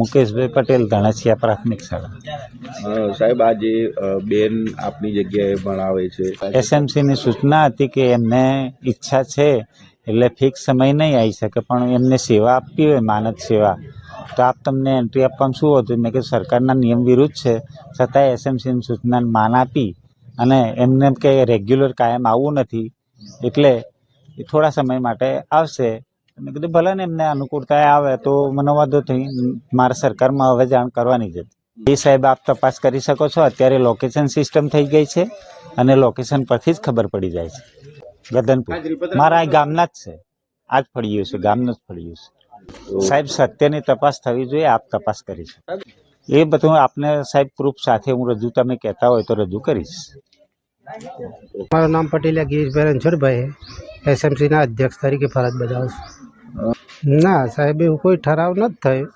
મુકેશભાઈ પટેલ ધણસિયા પ્રાથમિક શાળા. સાહેબ આ જે બેન આપની જગ્યાએ ભણાવે છે. એસએમસીની સૂચના હતી કે એમને ઈચ્છા છે એટલે ફિક્સ સમય નહીં આવી શકે પણ એમને સેવા આપવી હોય માનદ સેવા. તો આપ તમને એન્ટ્રી આપવામાં શું હતું? મેં કે સરકારના નિયમ વિરુદ્ધ છે. છતાંય એસએમસીની સૂચનાને માન આપી અને એમને કે રેગ્યુલર કાયમ આવવું નથી એટલે એ થોડા સમય માટે આવશે. મેં કીધું ભલે ને એમને અનુકૂળતા આવે તો મને વાંધો થઈ મારે સરકારમાં હવે જાણ કરવાની જ હતી એ સાહેબ આપ તપાસ કરી શકો છો. અત્યારે લોકેશન સિસ્ટમ થઈ ગઈ છે અને લોકેશન પરથી જ ખબર પડી જાય છે. ગદનપુર મારા આ ગામના જ છે. આ જ ફળી ગયું છે ગામનું જ ફળિયું છે. સાહેબ સત્યની તપાસ થવી જોઈએ આપ તપાસ કરી શકો. એ બધું આપને સાહેબ પ્રૂફ સાથે હું રજૂ તમે કહેતા હોય તો રજૂ કરીશ. મારું નામ પટેલિયા ગિરીશભાઈ રણછોડભાઈ એસએમસીના અધ્યક્ષ તરીકે ફરજ બજાવું છું. ના સાહેબ એવું કોઈ ઠરાવ નથી થયો.